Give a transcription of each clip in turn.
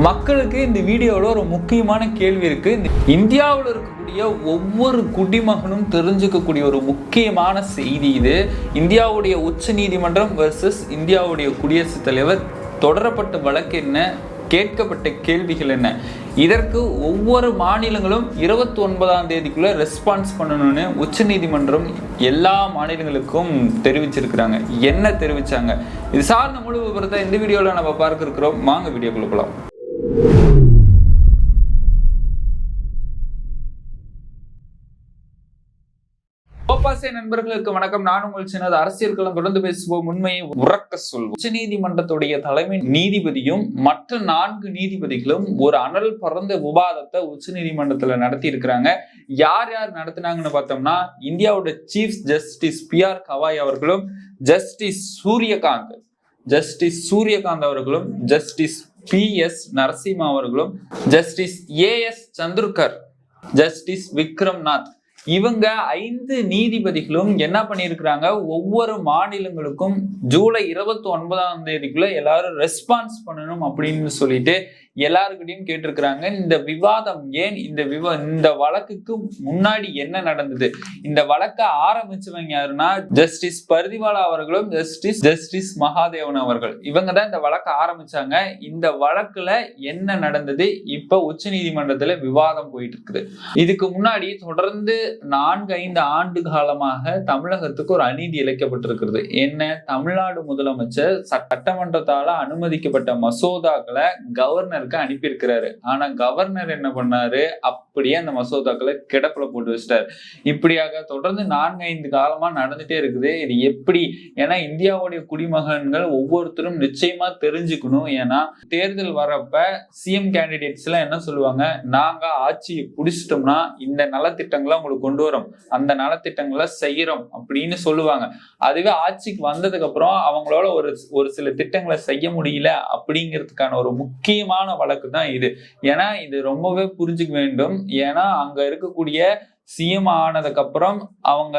மக்களுக்கு இந்த வீடியோவில் ஒரு முக்கியமான கேள்வி இருக்குது இந்தியாவில் இருக்கக்கூடிய ஒவ்வொரு குடிமகனும் தெரிஞ்சுக்கக்கூடிய ஒரு முக்கியமான செய்தி இது. இந்தியாவுடைய உச்ச நீதிமன்றம் வெர்சஸ் இந்தியாவுடைய குடியரசுத் தலைவர் தொடரப்பட்ட வழக்கு என்ன? கேட்கப்பட்ட கேள்விகள் என்ன? இதற்கு ஒவ்வொரு மாநிலங்களும் இருபத்தி ஒன்பதாம் தேதிக்குள்ள ரெஸ்பான்ஸ் பண்ணணும்னு உச்சநீதிமன்றம் எல்லா மாநிலங்களுக்கும் தெரிவிச்சிருக்கிறாங்க. என்ன தெரிவிச்சாங்க? இது சார்ந்த முழு விவரத்தை இந்த வீடியோவில் நம்ம பார்க்க இருக்கிறோம். வாங்க வீடியோக்குள்ள போகலாம் கோபாசே நண்பர்களுக்கு வணக்கம். நான் உங்கள் சின்னது அரசியல் களம் தொடர்ந்து பேசுவோம். உண்மையை உறக்க சொல்வோம். உச்ச நீதிமன்றத்துடைய தலைமை நீதிபதியும் மற்ற நான்கு நீதிபதிகளும் ஒரு அனல் பறந்த விவாதத்தை உச்ச நீதிமன்றத்துல நடத்தி இருக்கிறாங்க யார் யார் நடத்தினாங்கன்னு பார்த்தோம்னா இந்தியாவோட chief justice B R Gavai அவர்களும் ஜஸ்டிஸ் சூரியகாந்த் ஜஸ்டிஸ் சூரியகாந்த் அவர்களும் ஜஸ்டிஸ் பி எஸ் நரசிம்மா அவர்களும் justice A S Chandurkar justice Vikram Nath. இவங்க ஐந்து நீதிபதிகளும் என்ன பண்ணியிருக்கிறாங்க? ஒவ்வொரு மாநிலங்களுக்கும் ஜூலை இருபத்தி ஒன்பதாம் தேதிக்குள்ள எல்லாரும் ரெஸ்பான்ஸ் பண்ணணும் அப்படின்னு சொல்லிட்டு எல்லாருக்கிட்டையும் கேட்டிருக்கிறாங்க இந்த விவாதம் ஏன் இந்த விவா இந்த வழக்குக்கு முன்னாடி என்ன நடந்தது? இந்த வழக்கை ஆரம்பிச்சவங்க யாருன்னா ஜஸ்டிஸ் பர்திவாலா அவர்களும் ஜஸ்டிஸ் ஜஸ்டிஸ் மகாதேவன் அவர்கள். இவங்க தான் இந்த வழக்கை ஆரம்பிச்சாங்க. இந்த வழக்குல என்ன நடந்தது? இப்ப உச்ச நீதிமன்றத்துல விவாதம் போயிட்டு இருக்குது இதுக்கு முன்னாடி தொடர்ந்து நான்கு ஐந்து ஆண்டு காலமாக தமிழகத்துக்கு ஒரு அநீதி இழைக்கப்பட்டிருக்கிறது. என்ன? தமிழ்நாடு முதலமைச்சர் சட்டமன்றத்தால அனுமதிக்கப்பட்ட மசோதாக்களை கவர்னர் கவர்னருக்கு அனுப்பியிருக்கிறாரு. ஆனா கவர்னர் என்ன பண்ணாரு? அப்படியே அந்த மசோதாக்களை கிடப்புல போட்டு வச்சிட்டாரு. இப்படியாக தொடர்ந்து நான்கு ஐந்து காலமா நடந்துட்டே இருக்குது. இது எப்படி? ஏன்னா இந்தியாவுடைய குடிமகன்கள் ஒவ்வொருத்தரும் நிச்சயமா தெரிஞ்சுக்கணும். ஏன்னா தேர்தல் வரப்ப சிஎம் கேண்டிடேட்ஸ் எல்லாம் என்ன சொல்லுவாங்க? நாங்க ஆட்சியை புடிச்சிட்டோம்னா இந்த நலத்திட்டங்களை உங்களுக்கு கொண்டு வரோம். அந்த நலத்திட்டங்களை செய்யறோம். அப்படின்னு சொல்லுவாங்க. அதுவே ஆட்சிக்கு வந்ததுக்கு அப்புறம் அவங்களோட ஒரு ஒரு சில திட்டங்களை செய்ய முடியல அப்படிங்கிறதுக்கான ஒரு முக்கியமான வழக்கு தான் இது. ஏன்னா இது ரொம்பவே புரிஞ்சுக்க வேண்டும். ஏன்னா அங்க இருக்கக்கூடிய சிஎம் ஆனதுக்கு அப்புறம் அவங்க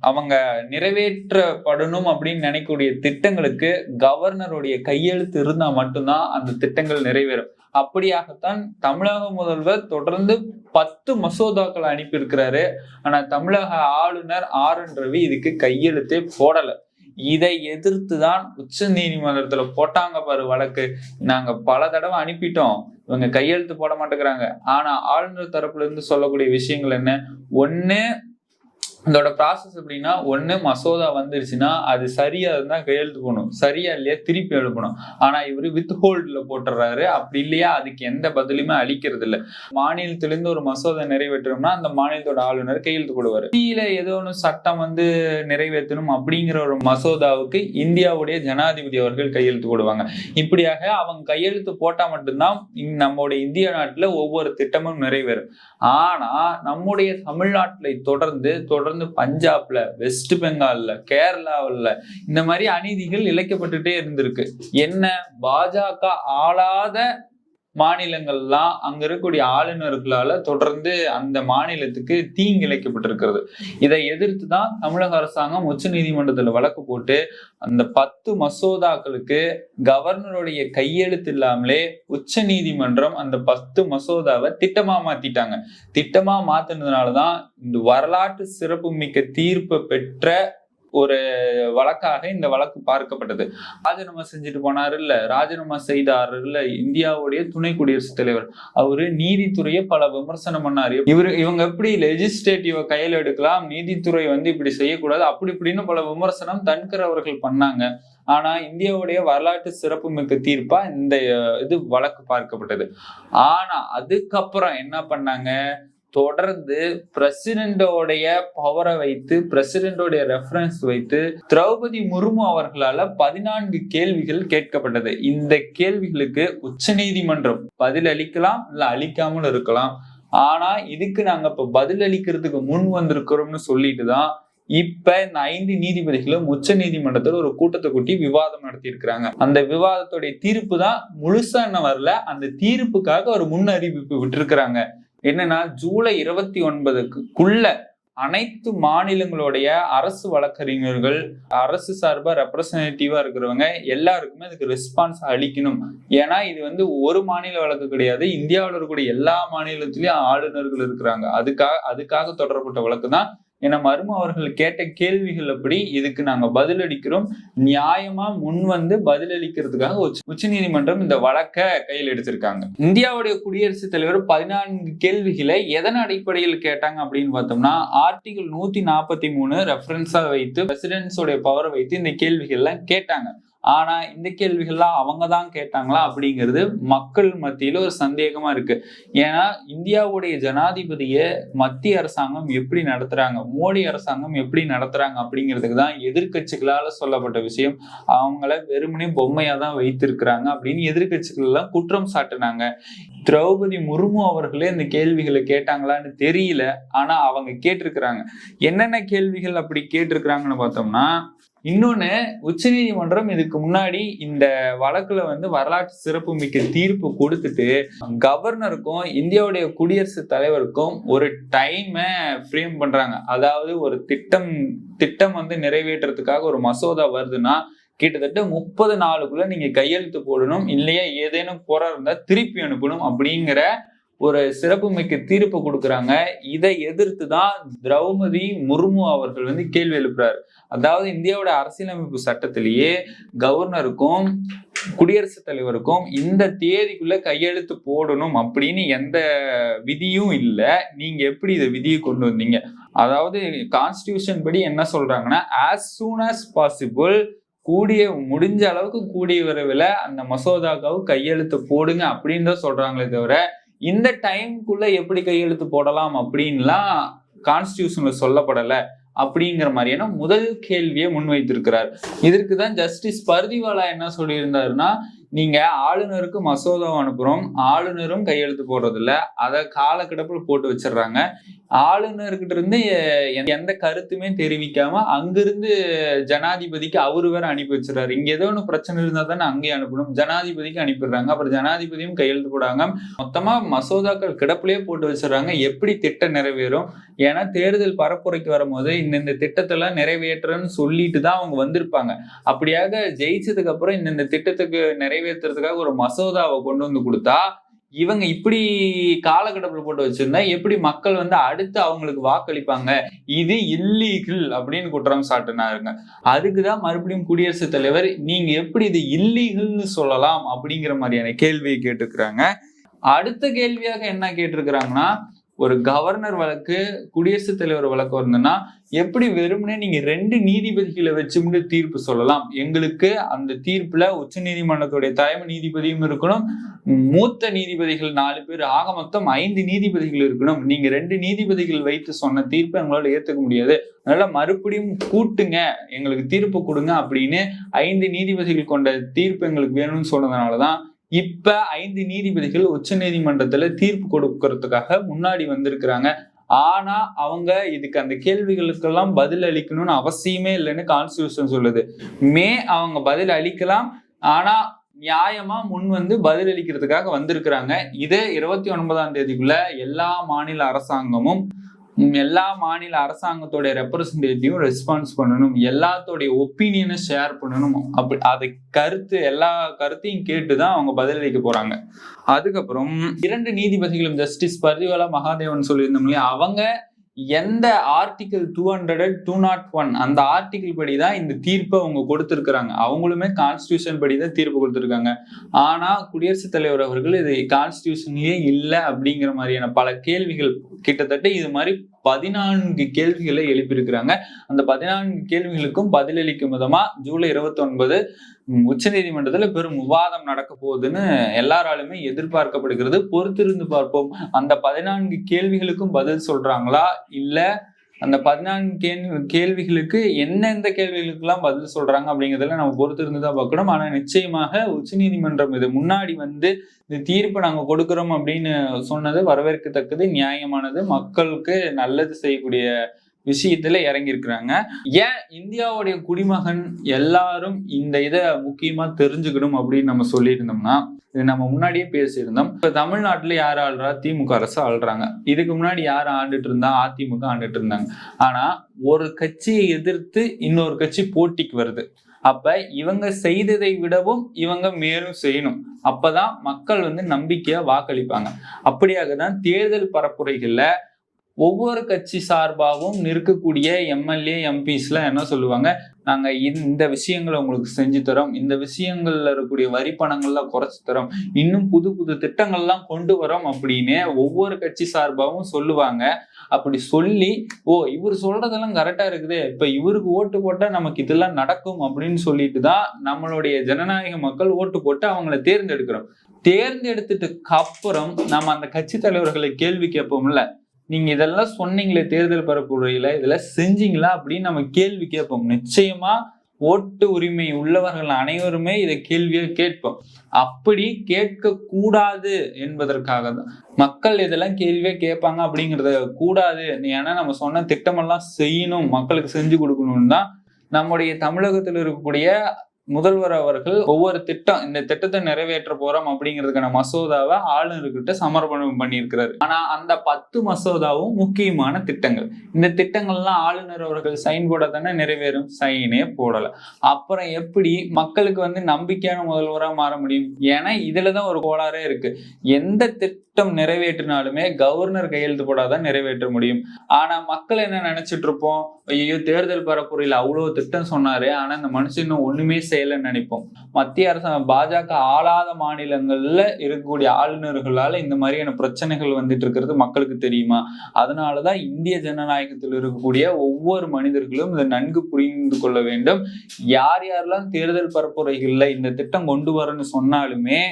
அவங்க நிறைவேற்றப்படணும் அப்படின்னு நினைக்கக்கூடிய திட்டங்களுக்கு கவர்னருடைய கையெழுத்து இருந்தா மட்டும்தான் அந்த திட்டங்கள் நிறைவேறும். அப்படியாகத்தான் தமிழக முதல்வர் தொடர்ந்து பத்து மசோதாக்களை அனுப்பியிருக்கிறாரு. ஆனா தமிழக ஆளுநர் ஆர் என் ரவி இதுக்கு கையெழுத்தே போடலை. இதை எதிர்த்து தான் உச்ச நீதிமன்றத்துல போட்டாங்க பாரு வழக்கு. நாங்க பல தடவை அனுப்பிட்டோம். இவங்க கையெழுத்து போட மாட்டேங்கிறாங்க. ஆனா ஆளுநர் தரப்புல இருந்து சொல்லக்கூடிய விஷயங்கள் என்ன? ஒண்ணு இதோட ப்ராசஸ் எப்படின்னா ஒன்று மசோதா வந்துருச்சுன்னா அது சரியா இருந்தால் கையெழுத்து போகணும் சரியா இல்லையா திருப்பி எழுப்பணும். ஆனால் இவர் வித் ஹோல்டில் போட்டுறாரு. அப்படி இல்லையா அதுக்கு எந்த பதிலுமே அளிக்கிறது இல்லை மாநிலத்திலிருந்து ஒரு மசோதா நிறைவேற்றணும்னா அந்த மாநிலத்தோட ஆளுநர் கையெழுத்து கொடுவார் கீழே ஏதோ ஒன்று சட்டம் வந்து நிறைவேற்றணும் அப்படிங்கிற ஒரு மசோதாவுக்கு இந்தியாவுடைய ஜனாதிபதி அவர்கள் கையெழுத்து போடுவாங்க. இப்படியாக அவங்க கையெழுத்து போட்டால் மட்டும்தான் நம்மளுடைய நம்முடைய இந்திய நாட்டில் ஒவ்வொரு திட்டமும் நிறைவேறும். ஆனால் நம்முடைய தமிழ்நாட்டில் தொடர்ந்து தொடர்ந்து பஞ்சாப்ல வெஸ்ட் பெங்கால்ல கேரளாவில் இந்த மாதிரி அநீதிகள் இழைக்கப்பட்டுட்டே இருந்திருக்கு. என்ன? பாஜக ஆளாத மாநிலங்கள்லாம் அங்க இருக்கக்கூடிய ஆளுநர்களால தொடர்ந்து அந்த மாநிலத்துக்கு தீங்கு இழைக்கப்பட்டிருக்கிறது இதை எதிர்த்து தான் தமிழக அரசாங்கம் உச்ச நீதிமன்றத்துல வழக்கு போட்டு அந்த பத்து மசோதாக்களுக்கு கவர்னருடைய கையெழுத்து இல்லாமலே உச்ச நீதிமன்றம் அந்த பத்து மசோதாவை திட்டமா மாத்திட்டாங்க. திட்டமா மாத்தினதுனாலதான் இந்த வரலாற்று சிறப்பு மிக்க தீர்ப்பை பெற்ற ஒரு வழக்காக இந்த வழக்கு பார்க்கப்பட்டது. ராஜினாமா செஞ்சுட்டு போனாரு இல்ல ராஜினாமா செய்தார் இல்ல இந்தியாவுடைய துணை குடியரசுத் தலைவர். அவரு நீதித்துறையை பல விமர்சனம் பண்ணாரு. இவரு இவங்க எப்படி லெஜிஸ்லேட்டிவ கையில எடுக்கலாம்? நீதித்துறை வந்து இப்படி செய்யக்கூடாது. அப்படி இப்படின்னு பல விமர்சனம் தன்கர் அவர்கள் பண்ணாங்க. ஆனா இந்தியாவுடைய வரலாற்று சிறப்பு மிக்க தீர்ப்பா இந்த இது வழக்கு பார்க்கப்பட்டது. ஆனா அதுக்கப்புறம் என்ன பண்ணாங்க? தொடர்ந்து பிரசிடென்டோடைய பவரை வைத்து பிரசிடென்டோடைய ரெஃபரன்ஸ் வைத்து திரௌபதி முர்மு அவர்களால பதினான்கு கேள்விகள் கேட்கப்பட்டது. இந்த கேள்விகளுக்கு உச்ச நீதிமன்றம் பதில் அளிக்கலாம் இல்ல அளிக்காமல் இருக்கலாம். ஆனா இதுக்கு நாங்க இப்ப பதில் அளிக்கிறதுக்கு முன் வந்திருக்கிறோம்னு சொல்லிட்டு தான் இப்ப இந்த ஐந்து நீதிபதிகளும் உச்ச நீதிமன்றத்தில் ஒரு கூட்டத்தை கூட்டி விவாதம் நடத்தி இருக்கிறாங்க அந்த விவாதத்துடைய தீர்ப்பு தான் முழுசா என்ன வரல. அந்த தீர்ப்புக்காக ஒரு முன் அறிவிப்பு விட்டிருக்கிறாங்க. என்னன்னா ஜூலை இருபத்தி ஒன்பதுக்குள்ள அனைத்து மாநிலங்களுடைய அரசு வழக்கறிஞர்கள் அரசு சார்பா ரெப்ரசன்டேட்டிவா இருக்கிறவங்க எல்லாருக்குமே அதுக்கு ரெஸ்பான்ஸ் அளிக்கணும். ஏன்னா இது வந்து ஒரு மாநில வழக்கு கிடையாது. இந்தியாவில் இருக்கக்கூடிய எல்லா மாநிலத்திலயும் ஆளுநர்கள் இருக்கிறாங்க. அதுக்காக அதுக்காக தொடரப்பட்ட வழக்கு தான் என மர்ம அவர்கள் கேட்ட கேள்விகள் அப்படி. இதுக்கு நாங்க பதிலளிக்கிறோம். நியாயமா முன் வந்து பதிலளிக்கிறதுக்காக உச்ச- உச்சநீதிமன்றம் இந்த வழக்கை கையில் எடுத்திருக்காங்க. இந்தியாவுடைய குடியரசுத் தலைவர் பதினான்கு கேள்விகளை எதன் அடிப்படையில் கேட்டாங்க அப்படின்னு பார்த்தோம்னா ஆர்டிகல் நூத்தி நாற்பத்தி மூணு ரெஃபரன்ஸா வைத்து பிரசிடென்ட்ஸோடைய பவரை வைத்து இந்த கேள்விகள்லாம் கேட்டாங்க. ஆனா இந்த கேள்விகள்லாம் அவங்க தான் கேட்டாங்களா அப்படிங்கிறது மக்கள் மத்தியில ஒரு சந்தேகமா இருக்கு. ஏன்னா இந்தியாவுடைய ஜனாதிபதியை மத்திய அரசாங்கம் எப்படி நடத்துறாங்க மோடி அரசாங்கம் எப்படி நடத்துறாங்க அப்படிங்கிறதுக்கு தான் எதிர்கட்சிகளால சொல்லப்பட்ட விஷயம். அவங்கள வெறுமனே பொம்மையா தான் வைத்திருக்கிறாங்க அப்படின்னு எதிர்க்கட்சிகள் எல்லாம் குற்றம் சாட்டினாங்க. திரௌபதி முர்மு அவர்களே இந்த கேள்விகளை கேட்டாங்களான்னு தெரியல. ஆனா அவங்க கேட்டிருக்கிறாங்க. என்னென்ன கேள்விகள் அப்படி கேட்டிருக்கிறாங்கன்னு பார்த்தோம்னா இன்னொன்னு உச்சநீதிமன்றம் இதுக்கு முன்னாடி இந்த வழக்குல வந்து வரலாற்று சிறப்புமிக்க தீர்ப்பு கொடுத்துட்டு கவர்னருக்கும் இந்தியாவுடைய குடியரசுத் தலைவருக்கும் ஒரு டைமை ஃப்ரேம் பண்றாங்க. அதாவது ஒரு திட்டம் திட்டம் வந்து நிறைவேற்றுறதுக்காக ஒரு மசோதா வருதுன்னா கிட்டத்தட்ட முப்பது நாளுக்குள்ள நீங்க கையெழுத்து போடணும் இல்லையா ஏதேனும் குறை இருந்தா திருப்பி அனுப்பணும் அப்படிங்கிற ஒரு சிறப்புமிக்க தீர்ப்பு கொடுக்குறாங்க. இதை எதிர்த்து தான் திரௌபதி முர்மு அவர்கள் வந்து கேள்வி எழுப்புறாரு. அதாவது இந்தியாவோட அரசியலமைப்பு சட்டத்திலேயே கவர்னருக்கும் குடியரசுத் தலைவருக்கும் இந்த தேதிக்குள்ள கையெழுத்து போடணும் அப்படின்னு எந்த விதியும் இல்லை. நீங்க எப்படி இதை விதியை கொண்டு வந்தீங்க? அதாவது கான்ஸ்டியூஷன் படி என்ன சொல்றாங்கன்னா ஆஸ் சூன் ஆஸ் பாசிபிள் கூடிய முடிஞ்ச அளவுக்கு கூடிய விரைவில் அந்த மசோதாக்காவுக்கு கையெழுத்து போடுங்க அப்படின்னு தான் சொல்றாங்களே தவிர இந்த டைம்குள்ள எப்படி கையெழுத்து போடலாம் அப்படின்லாம் கான்ஸ்டியூஷன்ல சொல்லப்படலை அப்படிங்கிற மாதிரியான முதல் கேள்வியை முன்வைத்திருக்கிறார். இதற்கு தான் ஜஸ்டிஸ் பர்திவாலா என்ன சொல்லியிருந்தாருன்னா நீங்க ஆளுநருக்கு மசோதாவை அனுப்புறோம். ஆளுநரும் கையெழுத்து போடுறது இல்ல அதை காலக்கிடப்பில் போட்டு வச்சிடுறாங்க. ஆளுநர்கிட்ட இருந்து எ- எந்த கருத்துமே தெரிவிக்காம அங்கிருந்து ஜனாதிபதிக்கு அவரு வேற அனுப்பி வச்சிடறாரு. இங்க ஏதோ ஒன்று பிரச்சனை இருந்தா தானே அங்கேயே அனுப்பணும். ஜனாதிபதிக்கு அனுப்பிடுறாங்க. அப்புறம் ஜனாதிபதியும் கையெழுத்து போடாங்க மொத்தமா மசோதாக்கள் கிடப்புலயே போட்டு வச்சிடுறாங்க. எப்படி திட்டம் நிறைவேறும்? ஏன்னா தேர்தல் பரப்புரைக்கு வரும்போது இந்தந்த திட்டத்தெல்லாம் நிறைவேற்றுறேன்னு சொல்லிட்டு தான் அவங்க வந்திருப்பாங்க. அப்படியாக ஜெயிச்சதுக்கு அப்புறம் இந்தந்த திட்டத்துக்கு நிறைவேற்றுறதுக்காக ஒரு மசோதாவை கொண்டு வந்து கொடுத்தா இவங்க இப்படி காலகட்டத்தில் போட்டு வச்சிருந்தா எப்படி மக்கள் வந்து அடுத்து அவங்களுக்கு வாக்களிப்பாங்க? இது இல்லீகல் அப்படின்னு குற்றம் சாட்டினாருங்க. அதுக்குதான் மறுபடியும் குடியரசுத் தலைவர் நீங்க எப்படி இது இல்லீகல்னு சொல்லலாம் அப்படிங்கிற மாதிரியான கேள்வியை கேட்டிருக்கிறாங்க அடுத்த கேள்வியாக என்ன கேட்டிருக்கிறாங்கன்னா ஒரு கவர்னர் வழக்கு குடியரசுத் தலைவர் வழக்கு இருந்ததுன்னா எப்படி வெறுமனே நீங்க ரெண்டு நீதிபதிகளை வச்சுட்டு தீர்ப்பு சொல்லலாம்? எங்களுக்கு அந்த தீர்ப்புல உச்ச நீதிமன்றத்துடைய தலைமை நீதிபதியும் இருக்கணும் மூத்த நீதிபதிகள் நாலு பேர் ஆக மொத்தம் ஐந்து நீதிபதிகள் இருக்கணும். நீங்க ரெண்டு நீதிபதிகள் வைத்து சொன்ன தீர்ப்பை எங்களால ஏத்துக்க முடியாது. அதனால மறுபடியும் கூட்டுங்க எங்களுக்கு தீர்ப்பு கொடுங்க அப்படின்னு ஐந்து நீதிபதிகள் கொண்ட தீர்ப்பு எங்களுக்கு வேணும்னு சொன்னதுனாலதான் இப்ப ஐந்து நீதிபதிகள் உச்ச நீதிமன்றத்துல தீர்ப்பு கொடுக்கறதுக்காக முன்னாடி வந்திருக்கிறாங்க. ஆனா அவங்க இதுக்கு அந்த கேள்விகளுக்கெல்லாம் பதில் அளிக்கணும்னு அவசியமே இல்லைன்னு கான்ஸ்டியூஷன் சொல்லுது. மே அவங்க பதில் அளிக்கலாம். ஆனா நியாயமா முன் வந்து பதில் அளிக்கிறதுக்காக வந்திருக்கிறாங்க. இதே இருபத்தி ஒன்பதாம் தேதிக்குள்ள எல்லா மாநில அரசாங்கமும் எல்லா மாநில அரசாங்கத்தோட ரெப்ரசன்டேட்டிவும் ரெஸ்பான்ஸ் பண்ணணும் எல்லாத்தோடைய ஒப்பீனியனை ஷேர் பண்ணணும். அப்படி அதை கருத்து எல்லா கருத்தையும் கேட்டு தான் அவங்க பதிலளிக்க போறாங்க. அதுக்கப்புறம் இரண்டு நீதிபதிகளும் ஜஸ்டிஸ் பரிவலா மகாதேவன் சொல்லியிருந்தோம் இல்லையா? அவங்க எந்த article two hundred two naught one அந்த ஆர்டிகிள் படி தான் இந்த தீர்ப்பை அவங்க கொடுத்துருக்குறாங்க. அவங்களுமே கான்ஸ்டியூஷன் படி தான் தீர்ப்பு கொடுத்துருக்காங்க. ஆனா குடியரசுத் தலைவர் அவர்கள் இது கான்ஸ்டியூஷன்லேயே இல்லை அப்படிங்கிற மாதிரியான பல கேள்விகள் கிட்டத்தட்ட இது மாதிரி பதினான்கு கேள்விகளை எழுப்பியிருக்கிறாங்க. அந்த பதினான்கு கேள்விகளுக்கும் பதிலளிக்கும் விதமா ஜூலை இருபத்தி ஒன்பது உச்ச நீதிமன்றத்துல பெரும் விவாதம் நடக்க போகுதுன்னு எல்லாராலுமே எதிர்பார்க்கப்படுகிறது. பொறுத்திருந்து பார்ப்போம். அந்த பதினான்கு கேள்விகளுக்கும் பதில் சொல்றாங்களா? இல்ல அந்த பதினான்கு கேள்வி கேள்விகளுக்கு எந்தெந்த கேள்விகளுக்கெல்லாம் பதில் சொல்றாங்க அப்படிங்கிறதுல நம்ம பொறுத்து தான் பார்க்கணும். ஆனால் நிச்சயமாக உச்சநீதிமன்றம் இது முன்னாடி வந்து இந்த தீர்ப்பு நாங்கள் கொடுக்கிறோம் அப்படின்னு சொன்னது வரவேற்கத்தக்கது நியாயமானது. மக்களுக்கு நல்லது செய்யக்கூடிய விஷயத்துல இறங்கியிருக்கிறாங்க. ஏன் இந்தியாவுடைய குடிமகன் எல்லாரும் இந்த இதை முக்கியமா தெரிஞ்சுக்கணும் அப்படின்னு நம்ம சொல்லியிருந்தோம்னா இது நம்ம முன்னாடியே பேசியிருந்தோம். இப்ப தமிழ்நாட்டுல யார் ஆள்றா? திமுக அரசு ஆள்றாங்க. இதுக்கு முன்னாடி யார் ஆண்டுட்டு இருந்தா? அதிமுக ஆண்டுட்டு இருந்தாங்க. ஆனா ஒரு கட்சியை எதிர்த்து இன்னொரு கட்சி போட்டிக்கு வருது. அப்ப இவங்க செய்ததை விடவும் இவங்க மேலும் செய்யணும். அப்பதான் மக்கள் வந்து நம்பிக்கையா வாக்களிப்பாங்க. அப்படியாக தான் தேர்தல் பரப்புரைகள்ல ஒவ்வொரு கட்சி சார்பாகவும் நிற்கக்கூடிய எம்எல்ஏ எம்பிஸ்லாம் என்ன சொல்லுவாங்க? நாங்கள் இந்த விஷயங்களை உங்களுக்கு செஞ்சு தரோம். இந்த விஷயங்கள்ல இருக்கக்கூடிய வரி பணங்கள்லாம் குறைச்சி தரோம். இன்னும் புது புது திட்டங்கள்லாம் கொண்டு வரோம் அப்படின்னு ஒவ்வொரு கட்சி சார்பாகவும் சொல்லுவாங்க. அப்படி சொல்லி ஓ இவர் சொல்றதெல்லாம் கரெக்டா இருக்குது. இப்ப இவருக்கு ஓட்டு போட்டா நமக்கு இதெல்லாம் நடக்கும் அப்படின்னு சொல்லிட்டு தான் நம்மளுடைய ஜனநாயக மக்கள் ஓட்டு போட்டு அவங்கள தேர்ந்தெடுக்கிறோம். தேர்ந்தெடுத்துட்டுக்கு அப்புறம் நம்ம அந்த கட்சி தலைவர்களை கேள்வி கேட்போம்ல. நீங்க இதெல்லாம் சொன்னீங்களே தேர்தல் பரப்புரையில இதெல்லாம் செஞ்சீங்களா அப்படின்னு நம்ம கேள்வி கேட்போம். நிச்சயமா ஓட்டு உரிமை உள்ளவர்கள் அனைவருமே இதை கேள்வியை கேட்போம். அப்படி கேட்க கூடாது என்பதற்காக தான். மக்கள் இதெல்லாம் கேள்வியே கேட்பாங்க அப்படிங்கறத கூடாது. ஏன்னா நம்ம சொன்ன திட்டமெல்லாம் செய்யணும். மக்களுக்கு செஞ்சு கொடுக்கணும்னு தான் நம்முடைய தமிழகத்தில் இருக்கக்கூடிய முதல்வர் அவர்கள் ஒவ்வொரு திட்டம் இந்த திட்டத்தை நிறைவேற்ற போறோம் அப்படிங்கிறதுக்கான மசோதாவை ஆளுநர்கிட்ட சமர்ப்பணம் பண்ணியிருக்கிறாரு. ஆனா அந்த பத்து மசோதாவும் முக்கியமான திட்டங்கள். இந்த திட்டங்கள்லாம் ஆளுநர் அவர்கள் சைன் போட தானே நிறைவேறும்? சைனே போடல. அப்புறம் எப்படி மக்களுக்கு வந்து நம்பிக்கையான முதல்வராக மாற முடியும்? ஏன்னா இதுலதான் ஒரு கோளாறே இருக்கு. எந்த திட்டம் திட்டம் நிறைவேற்றினாலுமே கவர்னர் கையெழுத்து போடாதான் நிறைவேற்ற முடியும். ஆனா மக்கள் என்ன நினைச்சிட்டு இருப்போம்? ஐயோ தேர்தல் பரப்புரையில் அவ்வளவு திட்டம் சொன்னாரு ஆனா இந்த மனுஷன் இன்னும் ஒண்ணுமே செய்யலைன்னு நினைப்போம். மத்திய அரசு பாஜக ஆளாத மாநிலங்கள்ல இருக்கக்கூடிய ஆளுநர்களால இந்த மாதிரியான பிரச்சனைகள் வந்துட்டு இருக்கிறது மக்களுக்கு தெரியுமா? அதனாலதான் இந்திய ஜனநாயகத்தில் இருக்கக்கூடிய ஒவ்வொரு மனிதர்களும் இதை நன்கு புரிந்து கொள்ள வேண்டும். யார் யாரெல்லாம் தேர்தல் பரப்புரைகள்ல இந்த திட்டம் கொண்டு வரணும்னு சொன்னாலுமே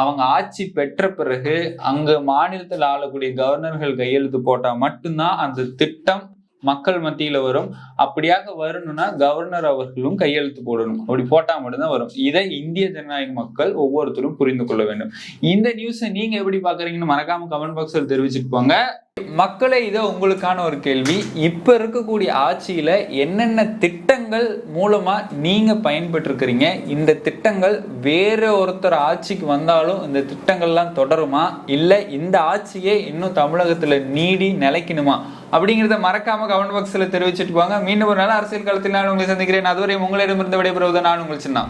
அவங்க ஆட்சி பெற்ற பிறகு அங்க மாநிலத்தில் ஆளக்கூடிய கவர்னர்கள் கையெழுத்து போட்டா மட்டும்தான் அந்த திட்டம் மக்கள் மத்தியில வரும். அப்படியாக வரணும்னா கவர்னர் அவர்களும் கையெழுத்து போடணும். அப்படி போட்டா மட்டும்தான் வரும். இதை இந்திய ஜனநாயக மக்கள் ஒவ்வொருத்தரும் புரிந்து கொள்ள வேண்டும். இந்த நியூஸை நீங்க எப்படி பாக்குறீங்கன்னு மறக்காம கமெண்ட் பாக்ஸில் தெரிவிச்சுட்டு போங்க. மக்களே இதை உங்களுக்கான ஒரு கேள்வி. இப்ப இருக்கக்கூடிய ஆட்சியில என்னென்ன திட்டங்கள் மூலமா நீங்க பயன்பெற்றிருக்கிறீங்க? இந்த திட்டங்கள் வேற ஒருத்தர் ஆட்சிக்கு வந்தாலும் இந்த திட்டங்கள்லாம் தொடருமா? இல்ல இந்த ஆட்சியே இன்னும் தமிழகத்துல நீடி நிலைக்கணுமா? அப்படிங்கிறத மறக்காம கமெண்ட் பாக்ஸ்ல தெரிவிச்சிட்டு போங்க. மீண்டும் ஒரு நல்ல அரசியல் காலத்தில் நான் உங்களை சந்திக்கிறேன். அதுவரை உங்களிடமிருந்து விடைபெறுவது நான் உங்கள் சின்ன